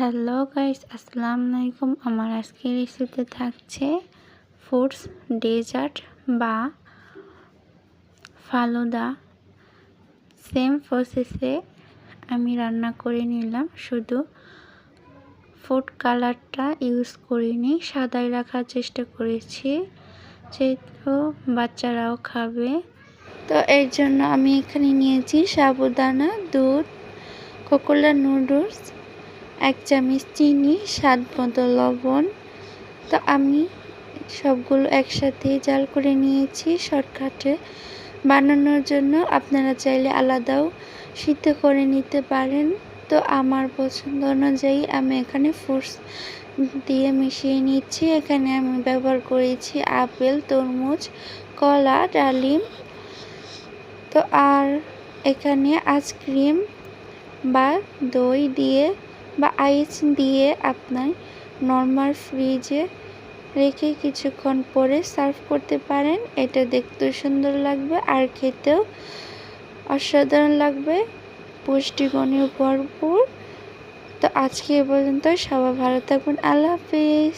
Hello guys আসসালামু আলাইকুম আমার আজকের রেসিপিতে থাকছে ফুডস ডেজার্ট বা ফালুদা। সেম প্রসেসে আমি রান্না করে নিলাম। শুধু ফুড কালারটা ইউজ করিনি, সাদাই রাখার চেষ্টা করেছি। যেহেতু বাচ্চারাও খাবে। তো এর জন্য আমি এখানে নিয়েছি সাবুদানা, দুধ কোকোলা নুডলস এক চামচ চিনি, স্বাদ মতো লবণ। তো আমি সবগুলো একসাথে জাল করে নিয়েছি শর্টকাটে। বানানোর জন্য আপনারা চাইলে আলাদাও সিদ্ধ করে নিতে পারেন। তো আমার পছন্দ অনুযায়ী আমি এখানে ফ্রুটস দিয়ে মিশিয়ে নিচ্ছি। এখানে আমি ব্যবহার করেছি আপেল, তরমুজ, কলা, ডালিম। তো আর এখানে আইসক্রিম বা দই দিয়ে বা আইস দিয়ে আপনার নর্মাল ফ্রিজে রেখে কিছুক্ষণ পরে সার্ভ করতে পারেন। এটা দেখতেও সুন্দর লাগবে, আর খেতেও অসাধারণ লাগবে। পুষ্টিগুণে ভরপুর। তো আজকে এ পর্যন্ত সবাই ভালো থাকবেন আল্লাহ হাফিজ।